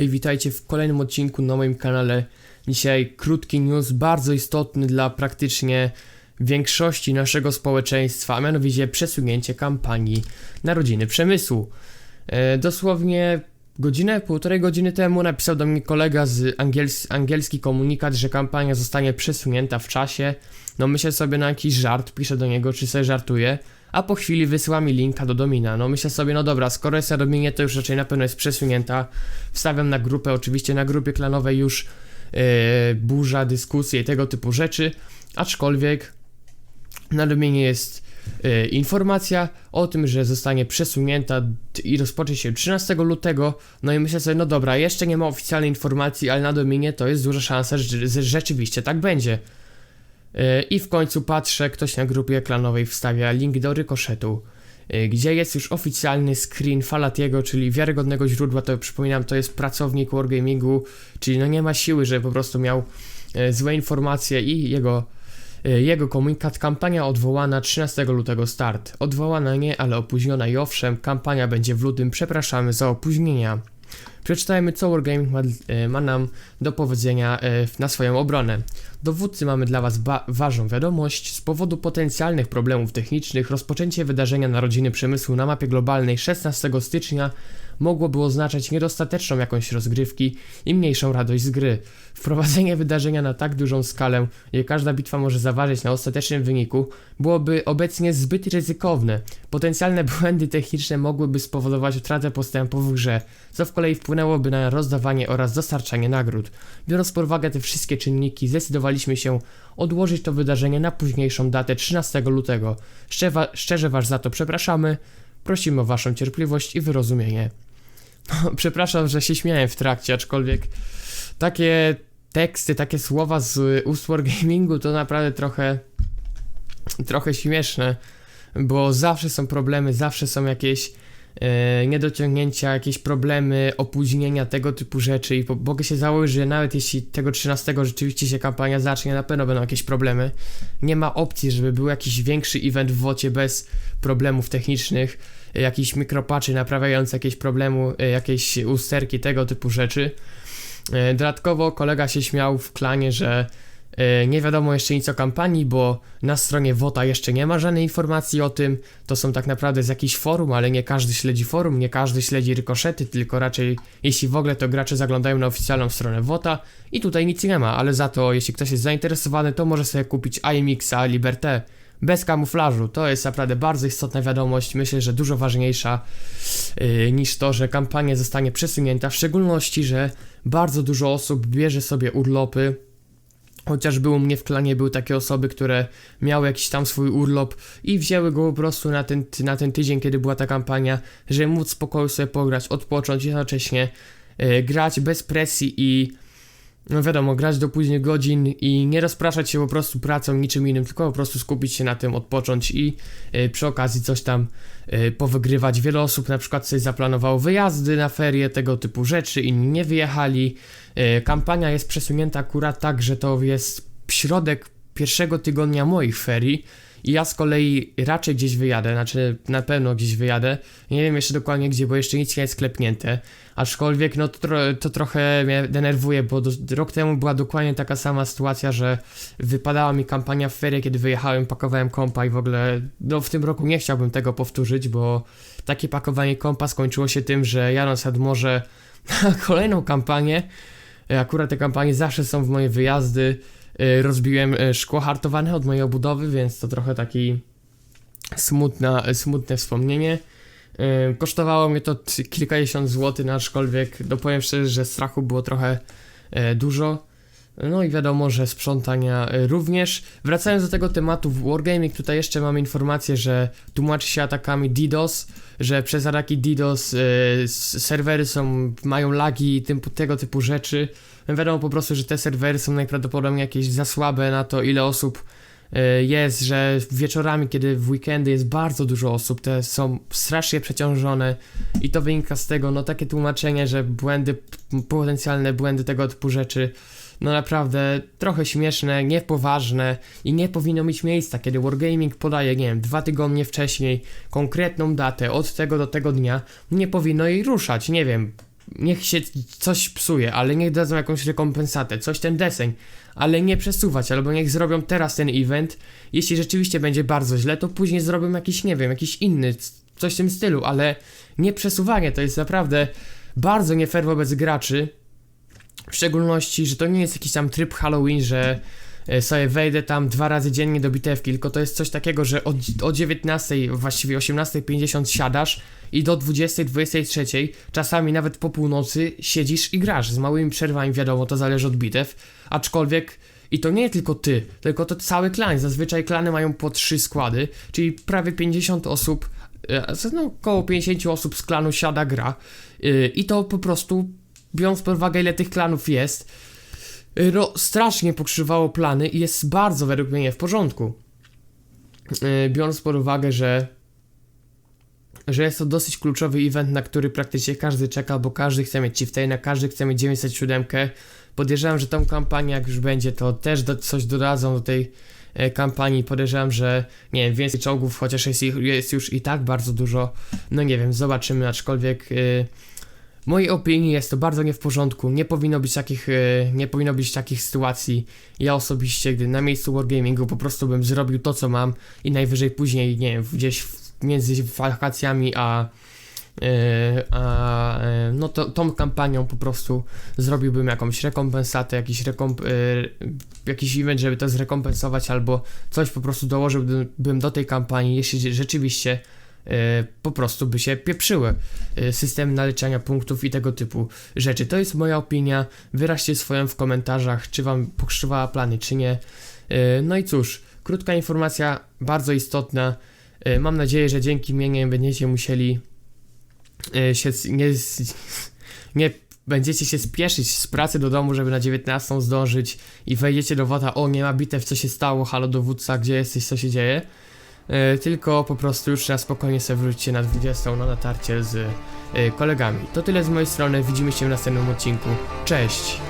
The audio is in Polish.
Hej, witajcie w kolejnym odcinku na moim kanale. Dzisiaj krótki news, bardzo istotny dla praktycznie większości naszego społeczeństwa, a mianowicie przesunięcie kampanii Narodziny Przemysłu. E, dosłownie godzinę, półtorej godziny temu napisał do mnie kolega z angiels angielski komunikat, że kampania zostanie przesunięta w czasie. No myślę sobie na jakiś żart, piszę do niego, czy sobie żartuje. A po chwili wysyła mi linka do domina. No myślę sobie, no dobra, skoro jest na dominie, to już raczej na pewno jest przesunięta. Wstawiam na grupę, oczywiście na grupie klanowej już yy, burza, dyskusje i tego typu rzeczy. Aczkolwiek na dominie jest yy, informacja o tym, że zostanie przesunięta i rozpocznie się 13 lutego. No i myślę sobie, no dobra, jeszcze nie ma oficjalnej informacji, ale na dominie to jest duża szansa, że, że rzeczywiście tak będzie. I w końcu patrzę, ktoś na grupie klanowej wstawia link do rykoszetu, yy, gdzie jest już oficjalny screen Falatiego, czyli wiarygodnego źródła, to przypominam, to jest pracownik Wargamingu, czyli no nie ma siły, że po prostu miał yy, złe informacje i jego, yy, jego komunikat, kampania odwołana 13 lutego start. Odwołana nie, ale opóźniona i owszem, kampania będzie w lutym, przepraszamy za opóźnienia. Przeczytajmy, co Wargaming ma, e, ma nam do powiedzenia e, na swoją obronę. Dowódcy mamy dla Was ważną wiadomość. Z powodu potencjalnych problemów technicznych rozpoczęcie wydarzenia Narodziny Przemysłu na mapie globalnej 16 stycznia mogłoby oznaczać niedostateczną jakąś rozgrywki i mniejszą radość z gry. Wprowadzenie wydarzenia na tak dużą skalę, gdzie każda bitwa może zaważyć na ostatecznym wyniku, byłoby obecnie zbyt ryzykowne. Potencjalne błędy techniczne mogłyby spowodować utratę postępu w grze, co z kolei wpłynęłoby na rozdawanie oraz dostarczanie nagród. Biorąc pod uwagę te wszystkie czynniki, zdecydowaliśmy się odłożyć to wydarzenie na późniejszą datę 13 lutego. Szczewa, szczerze Was za to przepraszamy. Prosimy o Waszą cierpliwość i wyrozumienie. Przepraszam, że się śmiałem w trakcie, aczkolwiek takie teksty, takie słowa z ust Wargamingu to naprawdę trochę trochę śmieszne, bo zawsze są problemy, zawsze są jakieś e, niedociągnięcia, jakieś problemy, opóźnienia, tego typu rzeczy i mogę się założyć, że nawet jeśli tego 13 rzeczywiście się kampania zacznie, na pewno będą jakieś problemy. Nie ma opcji, żeby był jakiś większy event w wocie bez problemów technicznych, jakiś mikropatchy naprawiające jakieś problemu, e, jakieś usterki, tego typu rzeczy. E, Dodatkowo kolega się śmiał w klanie, że e, nie wiadomo jeszcze nic o kampanii, bo na stronie WOTA jeszcze nie ma żadnej informacji o tym. To są tak naprawdę z jakichś forum, ale nie każdy śledzi forum, nie każdy śledzi rykoszety, tylko raczej jeśli w ogóle to gracze zaglądają na oficjalną stronę WOTA i tutaj nic nie ma, ale za to jeśli ktoś jest zainteresowany, to może sobie kupić IMX-a Liberté bez kamuflażu. To jest naprawdę bardzo istotna wiadomość, myślę, że dużo ważniejsza yy, niż to, że kampania zostanie przesunięta, w szczególności, że bardzo dużo osób bierze sobie urlopy. Chociaż było mnie w klanie, były takie osoby, które miały jakiś tam swój urlop i wzięły go po prostu na ten, na ten tydzień, kiedy była ta kampania, żeby móc spokojnie sobie pograć, odpocząć, jednocześnie yy, grać bez presji i no wiadomo, grać do późnych godzin i nie rozpraszać się po prostu pracą, niczym innym, tylko po prostu skupić się na tym, odpocząć i y, przy okazji coś tam y, powygrywać. Wiele osób na przykład sobie zaplanowało wyjazdy na ferie, tego typu rzeczy, inni nie wyjechali. Y, kampania jest przesunięta akurat tak, że to jest środek pierwszego tygodnia moich ferii. I ja z kolei raczej gdzieś wyjadę, znaczy na pewno gdzieś wyjadę. Nie wiem jeszcze dokładnie gdzie, bo jeszcze nic nie jest klepnięte. Aczkolwiek no to, to trochę mnie denerwuje, bo rok temu była dokładnie taka sama sytuacja, że wypadała mi kampania w ferie, kiedy wyjechałem, pakowałem kompa i w ogóle no w tym roku nie chciałbym tego powtórzyć, bo takie pakowanie kompa skończyło się tym, że jadąc nad morze na kolejną kampanię, e, akurat te kampanie zawsze są w moje wyjazdy, rozbiłem e, szkło hartowane od mojej obudowy, więc to trochę taki smutna, smutne wspomnienie. Kosztowało mnie to kilkadziesiąt złotych, aczkolwiek no powiem szczerze, że strachu było trochę dużo. No i wiadomo, że sprzątania e, również. Wracając do tego tematu w Wargaming, tutaj jeszcze mamy informację, że tłumaczy się atakami DDoS, że przez ataki DDoS s- serwery są, mają lagi i tym, tego typu rzeczy. Wiadomo po prostu, że te serwery są najprawdopodobniej jakieś za słabe na to, ile osób jest, że wieczorami, kiedy w weekendy jest bardzo dużo osób, te są strasznie przeciążone i to wynika z tego, no takie tłumaczenie, że błędy, potencjalne błędy tego typu rzeczy, no naprawdę trochę śmieszne, niepoważne i nie powinno mieć miejsca, kiedy Wargaming podaje, nie wiem, dwa tygodnie wcześniej konkretną datę od tego do tego dnia, nie powinno jej ruszać, nie wiem, niech się coś psuje, ale niech dadzą jakąś rekompensatę, coś ten deseń, ale nie przesuwać, albo niech zrobią teraz ten event. Jeśli rzeczywiście będzie bardzo źle, to później zrobią jakiś, nie wiem, jakiś inny, coś w tym stylu, ale nie przesuwanie, to jest naprawdę bardzo nie fair wobec graczy. W szczególności, że to nie jest jakiś tam tryb Halloween, że sobie wejdę tam dwa razy dziennie do bitewki, tylko to jest coś takiego, że od, o 19, właściwie 18.50 siadasz i do 20, 23, czasami nawet po północy siedzisz i grasz z małymi przerwami, wiadomo, to zależy od bitew, aczkolwiek i to nie tylko ty, tylko to cały klan, zazwyczaj klany mają po trzy składy, czyli prawie 50 osób, e, no około 50 osób z klanu siada gra e, i to po prostu, biorąc pod uwagę ile tych klanów jest, no, strasznie pokrzywało plany i jest bardzo według mnie nie w porządku. E, Biorąc pod uwagę, że że jest to dosyć kluczowy event, na który praktycznie każdy czeka, bo każdy chce mieć Chieftaina, każdy chce mieć 907. Podejrzewam, że tą kampanię, jak już będzie, to też do, coś dodadzą do tej e, kampanii. Podejrzewam, że nie wiem, więcej czołgów, chociaż jest, ich, jest już i tak bardzo dużo. No nie wiem, zobaczymy, aczkolwiek. w mojej opinii jest to bardzo nie w porządku. Nie powinno być takich, e, nie powinno być takich sytuacji. Ja osobiście, gdy na miejscu Wargamingu po prostu bym zrobił to, co mam i najwyżej później, nie wiem, gdzieś między wakacjami a, e, a e, no to, tą kampanią po prostu zrobiłbym jakąś rekompensatę, jakiś, rekomp, jakiś event, żeby to zrekompensować, albo coś po prostu dołożyłbym bym do tej kampanii, jeśli rzeczywiście po prostu by się pieprzyły e, system naliczania punktów i tego typu rzeczy. To jest moja opinia. Wyraźcie swoją w komentarzach, czy wam pokrzywała plany, czy nie. E, No i cóż, krótka informacja, bardzo istotna. E, Mam nadzieję, że dzięki mnie nie będziecie musieli e, się nie, nie będziecie się spieszyć z pracy do domu, żeby na 19 zdążyć i wejdziecie do wota, o nie ma bitew, co się stało, halo dowódca, gdzie jesteś, co się dzieje. E, Tylko po prostu już na spokojnie sobie wróćcie na 20 na natarcie z e, kolegami. To tyle z mojej strony, widzimy się w następnym odcinku. Cześć!